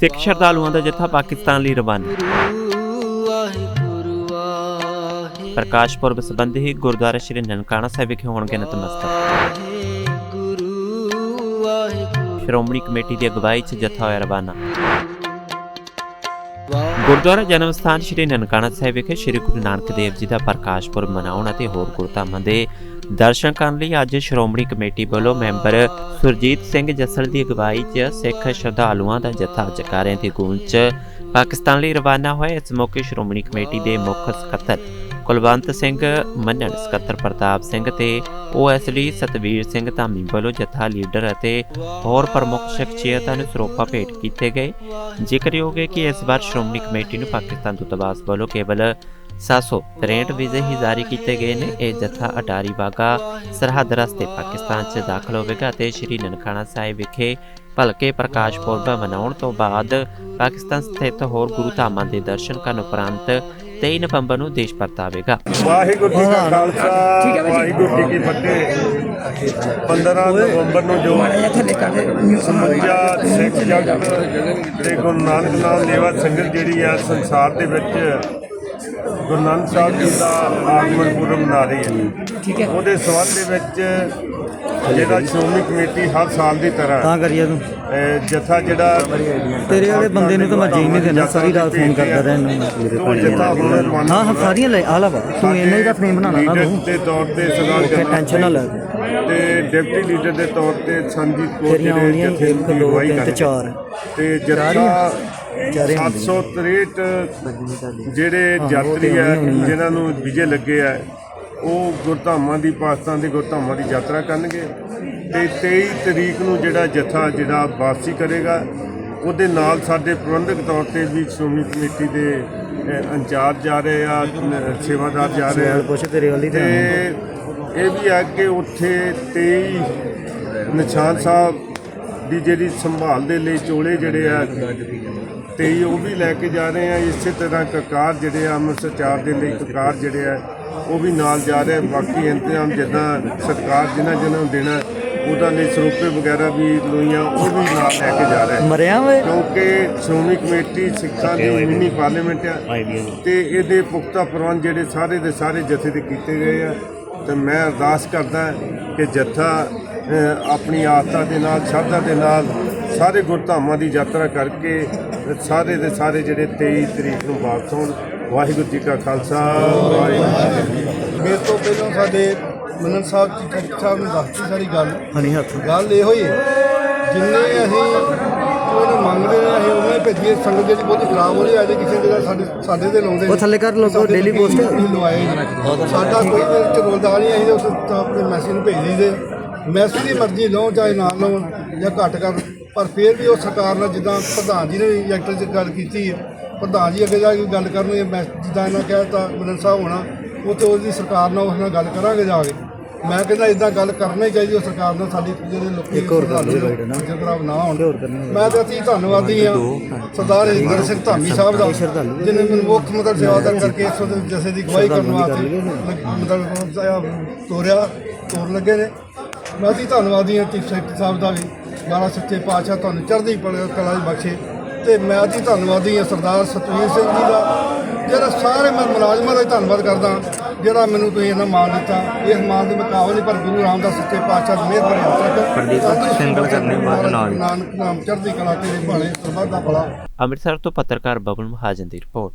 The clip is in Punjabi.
ਸਿੱਖ ਸ਼ਰਧਾਲੂਆਂ ਦਾ ਜੱਥਾ ਪਾਕਿਸਤਾਨ ਲਈ ਰਵਾਨਾ। ਪ੍ਰਕਾਸ਼ ਪੁਰਬ ਸੰਬੰਧੀ ਗੁਰਦੁਆਰਾ ਸ਼੍ਰੀ ਨਨਕਾਣਾ ਸਾਹਿਬ ਵਿਖੇ ਹੋਣਗੇ ਨਤਮਸਤਕ। ਸ਼੍ਰੋਮਣੀ ਕਮੇਟੀ ਦੀ ਅਗਵਾਈ 'ਚ ਜੱਥਾ ਹੋਇਆ ਰਵਾਨਾ। ਗੁਰਦੁਆਰਾ ਜਨਮ ਸਥਾਨ ਸ਼੍ਰੀ ਨਨਕਾਣਾ ਸਾਹਿਬ ਵਿਖੇ ਸ਼੍ਰੀ ਗੁਰੂ ਨਾਨਕ ਦੇਵ ਜੀ ਦਾ ਪ੍ਰਕਾਸ਼ ਪੁਰਬ ਮਨਾਉਣ ਅਤੇ ਹੋਰ ਗੁਰਧਾਮਾਂ ਦੇ ਦਰਸ਼ਨ ਕਰਨ ਲਈ ਅੱਜ ਸ਼੍ਰੋਮਣੀ ਕਮੇਟੀ ਵੱਲੋਂ ਮੈਂਬਰ ਸੁਰਜੀਤ ਸਿੰਘ ਜੱਸਲ ਦੀ ਅਗਵਾਈ 'ਚ ਸਿੱਖ ਸ਼ਰਧਾਲੂਆਂ ਦਾ ਜਥਾ ਜਕਾਰਿਆਂ ਦੀ ਗੂੰਜ 'ਚ ਪਾਕਿਸਤਾਨ ਲਈ ਰਵਾਨਾ ਹੋਇਆ। ਇਸ ਮੌਕੇ ਸ਼੍ਰੋਮਣੀ ਕਮੇਟੀ ਦੇ ਮੁੱਖ ਸਕੱਤਰ ਕੁਲਵੰਤ ਸਿੰਘ, ਮੰਨਣ ਸਕੱਤਰ ਪ੍ਰਤਾਪ ਸਿੰਘ ਤੇ ਓਐਸਡੀ ਸਤਵੀਰ ਸਿੰਘ ਧਾਮੀ ਵੱਲੋਂ ਜੱਥਾ ਲੀਡਰ ਅਤੇ ਹੋਰ ਪ੍ਰਮੁੱਖ ਸ਼ਖਸੀਅਤਾਂ ਨੂੰ ਸਰੋਪਾ ਭੇਟ ਕੀਤੇ ਗਏ। ਜ਼ਿਕਰਯੋਗ ਹੈ ਕਿ ਇਸ ਵਾਰ ਸ਼੍ਰੋਮਣੀ ਕਮੇਟੀ ਨੂੰ ਪਾਕਿਸਤਾਨ ਦੂਤਾਵਾਸ ਵੱਲੋਂ ਕੇਵਲ 763 ਵੀਜ਼ੇ ਹੀ ਜਾਰੀ ਕੀਤੇ ਗਏ ਨੇ। ਇਹ ਜੱਥਾ ਅਟਾਰੀ ਵਾਗਾ, ਸਰਹੱਦ ਰਸਤੇ ਪਾਕਿਸਤਾਨ 'ਚ ਦਾਖਲ ਹੋਵੇਗਾ ਤੇ ਸ਼੍ਰੀ ਨਨਕਾਣਾ ਸਾਹਿਬ ਵਿਖੇ ਭਲਕੇ ਪ੍ਰਕਾਸ਼ ਪੁਰਬ ਮਨਾਉਣ ਤੋਂ ਬਾਅਦ ਪਾਕਿਸਤਾਨ ਸਥਿਤ ਹੋਰ ਗੁਰੂ ਧਾਮਾਂ ਦੇ ਦਰਸ਼ਨ ਕਰਨ ਉਪਰੰਤ 23 ਨਵੰਬਰ ਨੂੰ ਦੇਸ਼ ਪਰਤਾਵੇਗਾ ਵਾਹਿਗੁਰੂ ਜੀ ਕਾ ਖਾਲਸਾ ਵਾਹਿਗੁਰੂ ਜੀ ਕੀ ਫਤਿਹ। 15 ਨਵੰਬਰ ਨੂੰ ਜੋ ਸਮੁੱਚਾ ਸਿੱਖ ਜਗਤ ਤੇ ਗੁਰੂ ਨਾਨਕ ਨਾਮ ਲੇਵਾ ਸੰਗਤ ਜਿਹੜੀ ਆ ਸੰਸਾਰ ਦੇ ਵਿੱਚ ਗੁਰੂ ਨਾਨਕ ਸਾਹਿਬ ਜੀ ਦਾ ਆਗਮਨ ਪੁਰਬ ਮਨਾ ਰਹੀ ਹੈ। ਉਹਦੇ ਸਬੰਧ ਦੇ ਵਿੱਚ ਜਿਹੜਾ ਸ਼੍ਰੋਮਣੀ ਕਮੇਟੀ ਹਰ ਸਾਲ ਦੀ ਤਰ੍ਹਾਂ ਤਾਂ ਕਰੀਏ ਤੂੰ। ਅਹ ਜਥਾ ਜਿਹੜਾ ਤੇਰੇ ਵਾਲੇ ਬੰਦੇ ਨੂੰ ਤਾਂ ਮੈਂ ਜੀਣ ਨਹੀਂ ਦੇਣਾ ਸਾਰੀ ਰਾਤ ਫੋਨ ਕਰਦਾ ਰਿਹਾ ਇਹਨੂੰ ਉਹ ਜਥਾ ਹੁਣ ਰਵਾਨਾ ਹਾਂ ਹਾਂ ਸਾਰੀਆਂ ਲੈ ਆ ਲਾ ਵਾ। ਤੂੰ ਇੰਨਾ ਹੀ ਦਾ ਫਰੇਮ ਬਣਾਉਣਾ ਨਾ ਤੂੰ। ਦੇ ਤੌਰ ਤੇ ਸਰਦਾਰ ਜਗਤ ਟੈਨਸ਼ਨ ਨਾ ਲੈ। ਤੇ ਡਿਪਟੀ ਲੀਡਰ ਦੇ ਤੌਰ ਤੇ ਸੰਜੀਤ ਤੇਰੀਆਂ ਜਿਹੜੇ ਜਥੇ ਦੀ ਅਗਵਾਈ ਤੇ ਕਰਦੇ ਚਾਰ। ਤੇ ਜੱਥਾ। 763 ਜਿਹੜੇ ਯਾਤਰੀ ਆ ਜਿਨ੍ਹਾਂ ਨੂੰ ਵਿਜੇ ਲੱਗੇ ਆ ਉਹ ਗੁਰਧਾਮਾਂ ਦੀ ਪਾਕਿਸਤਾਨ ਦੇ ਗੁਰਧਾਮਾਂ ਦੀ ਯਾਤਰਾ ਕਰਨਗੇ ਤੇ 23 ਤਰੀਕ ਨੂੰ ਜਿਹੜਾ ਜਥਾ ਜਿਹੜਾ ਵਾਪਸੀ ਕਰੇਗਾ ਉਹਦੇ ਨਾਲ ਸਾਡੇ ਪ੍ਰਬੰਧਕ ਤੌਰ ਤੇ ਵੀ ਸ਼੍ਰੋਮਣੀ ਕਮੇਟੀ ਦੇ ਇੰਚਾਰਜ ਜਾ ਰਹੇ ਆ ਸੇਵਾਦਾਰ ਜਾ ਰਹੇ ਆ। ਵਾਲੀ ਤੇ ਇਹ ਵੀ ਹੈ ਕਿ ਉੱਥੇ 23 ਨਿਸ਼ਾਨ ਸਾਹਿਬ ਦੀ ਜਿਹੜੀ ਸੰਭਾਲ ਦੇ ਲਈ ਚੋਲੇ ਜਿਹੜੇ ਆ 23 ਉਹ ਵੀ ਲੈ ਕੇ ਜਾ ਰਹੇ ਆ ਇਸੇ ਤਰ੍ਹਾਂ ਕਕਾਰ ਜਿਹੜੇ ਆ ਅੰਮ੍ਰਿਤਸਰ ਚਾਰ ਦੇ ਲਈ ਕਕਾਰ ਜਿਹੜੇ ਆ ਉਹ ਵੀ ਨਾਲ ਜਾ ਰਹੇ। ਬਾਕੀ ਇੰਤਜ਼ਾਮ ਜਿੱਦਾਂ ਸਰਕਾਰ ਜਿਨ੍ਹਾਂ ਜਿਨ੍ਹਾਂ ਨੂੰ ਦੇਣਾ ਉਹਦਾ ਲਈ ਸਰੂਪੇ ਵਗੈਰਾ ਵੀ ਲੋਈਆਂ ਉਹ ਵੀ ਨਾਲ ਲੈ ਕੇ ਜਾ ਰਹੇ। ਮਰਿਆ ਵੇ ਕਿਉਂਕਿ ਸ਼੍ਰੋਮਣੀ ਕਮੇਟੀ ਸਿੱਖਾਂ ਦੀ ਮਿੰਨੀ ਪਾਰਲੀਮੈਂਟ ਆ ਤੇ ਇਹਦੇ ਪੁਖਤਾ ਪ੍ਰਬੰਧ ਜਿਹੜੇ ਸਾਰੇ ਦੇ ਸਾਰੇ ਜਥੇ ਦੇ ਕੀਤੇ ਗਏ ਆ ਤੇ ਮੈਂ ਅਰਦਾਸ ਕਰਦਾ ਕਿ ਜਥਾ ਆਪਣੀ ਆਸਥਾ ਦੇ ਨਾਲ ਸ਼ਰਧਾ ਦੇ ਨਾਲ ਸਾਰੇ ਗੁਰਧਾਮਾਂ ਦੀ ਯਾਤਰਾ ਕਰਕੇ ਸਾਰੇ ਦੇ ਸਾਰੇ ਜਿਹੜੇ 23 ਤਰੀਕ ਨੂੰ ਵਾਪਸ ਹੋਣ। ਵਾਹਿਗੁਰੂ ਜੀ ਕਾ ਖਾਲਸਾ ਵਾਹਿਗੁਰੂ ਜੀ ਕੀ ਫਤਿਹ। ਮੇਰੇ ਤੋਂ ਪਹਿਲਾਂ ਸਾਡੇ ਮੰਨਣ ਸਾਹਿਬ ਜੀ ਡਾਕਟਰ ਸਾਹਿਬ ਨੇ ਦੱਸਤੀ ਸਾਰੀ ਗੱਲ। ਹਣੀ ਹੱਥ ਗੱਲ ਇਹੋ ਹੀ ਹੈ ਜਿੰਨੇ ਅਸੀਂ ਉਹਨੂੰ ਮੰਗਦੇ ਨੇ ਅਸੀਂ ਉਹਨੇ ਭੇਜੀਏ। ਸੰਗਤ ਜਿਹੜੀ ਬਹੁਤੀ ਖਰਾਬ ਹੋ ਰਹੀ ਹੈ ਕਿਸੇ ਦੇ ਨਾਲ ਸਾਡੇ ਸਾਡੇ ਦੇ ਲਾਉਂਦੇ ਉਹ ਥੱਲੇ ਕਰ ਲੋਕੀ post। ਨਹੀਂ ਲਵਾਏ। ਸਾਡਾ ਕੋਈ ਵੀ ਚ ਰੋਲਦਾ ਨਹੀਂ ਅਸੀਂ ਤਾਂ ਉਸ ਤਾਂ ਆਪਣੇ ਮੈਸੇਜ ਨੂੰ ਭੇਜ ਦਈਦੇ। ਮੈਸੇਜ ਦੀ ਮਰਜ਼ੀ ਲਓ ਚਾਹੇ ਨਾ ਲਓ ਜਾਂ ਘੱਟ ਕਰ। ਪਰ ਫਿਰ ਵੀ ਉਹ ਸਰਕਾਰ ਨਾਲ ਜਿੱਦਾਂ ਪ੍ਰਧਾਨ ਜੀ ਨੇ ਵੀ ਐਕਟਰ 'ਚ ਗੱਲ ਕੀਤੀ ਹੈ ਪ੍ਰਧਾਨ ਜੀ ਅੱਗੇ ਜਾ ਕੇ ਗੱਲ ਕਰਨਗੇ ਮੈਂ ਜਿੱਦਾਂ ਇਹਨਾਂ ਕਹਿਤਾ ਮਿਲਨ ਸਾਹਿਬ ਹੋਣਾ ਉਹ ਤੇ ਉਹਦੀ ਸਰਕਾਰ ਨਾਲ ਉਸ ਨਾਲ ਗੱਲ ਕਰਾਂਗੇ ਜਾ ਕੇ। ਮੈਂ ਕਹਿੰਦਾ ਇਦਾਂ ਗੱਲ ਕਰਨਾ ਚਾਹੀਦੀ ਉਹ ਸਰਕਾਰ ਨਾਲ ਸਾਡੀ ਜਿਹੜੇ ਲੋਕੀ ਇੱਕ ਹੋਰ ਸ਼ਰਧਾਲੂ ਲਓ guide ਨਾ। ਖਰਾਬ ਨਾ ਹੋਣ। ਹੋਰ ਕਰਨੀ ਹੋਵੇ। ਮੈਂ ਤਾਂ ਅਤੀ ਧੰਨਵਾਦੀ ਹਾਂ। ਸਰਦਾਰ ਹਰਿੰਦਰ ਸਿੰਘ ਧਾਮੀ ਸਾਹਿਬ ਦਾ ਜਿਹਨੇ ਮੈਨੂੰ ਮੁੱਖ ਮਤਲਬ ਸੇਵਾਦਾਰ ਕਰਕੇ ਇਸ ਜਥੇ ਦੀ ਗਵਾਹੀ ਕਰਨ ਵਾਸਤੇ ਮਤਲਬ ਤੋਰਿਆ ਤੋਰ ਲੱਗੇ ਨੇ। ਮੈਂ ਅਤੀ ਧੰਨਵਾਦੀ ਚੀਫ ਸੈਕਟਰੀ ਸਾਹਿਬ ਦਾ ਵੀ। ਮਹਾਰਾਜ ਸੱਚੇ ਪਾਤਸ਼ਾਹ ਤੁਹਾਨੂੰ ਚੜ੍ਹਦੀ ਕਲਾ ਕਲਾ ਦੀ ਬਖਸ਼ੇ ਤੇ ਮੈਂ ਅਤੀ ਧੰਨਵਾਦੀ ਹਾਂ ਸਰਦਾਰ ਸਤਵੀਰ ਸਿੰਘ ਜੀ ਦਾ ਜਿਹੜਾ ਸਾਰੇ ਮੈਂ ਮੁਲਾਜ਼ਮਾਂ ਦਾ ਹੀ ਧੰਨਵਾਦ ਕਰਦਾ ਜਿਹੜਾ ਮੈਨੂੰ ਤੁਸੀਂ ਇਹਨਾਂ ਮਾਣ ਦਿੱਤਾ। ਇਸ ਮਾਣ ਦੇ ਮੁਕਾਬਲੇ ਨਹੀਂ ਪਰ ਗੁਰੂ ਰਾਮਦਾਸ ਸੱਚੇ ਪਾਤਸ਼ਾਹ ਦੀ ਮਿਹਰ ਬਣੀ ਤੱਕ ਸਿੰਗਲ ਕਰਨੇ ਬਾਅਦ ਨਾਨਕ ਨਾਮ ਚੜ੍ਹਦੀ ਕਲਾ ਤੇਰੇ ਭਾਣੇ ਸਰਬੱਤ ਦਾ ਭਲਾ। ਅੰਮ੍ਰਿਤਸਰ ਤੋਂ ਪੱਤਰਕਾਰ ਬਬਲ ਮਹਾਜਨ ਦੀ ਰਿਪੋਰਟ।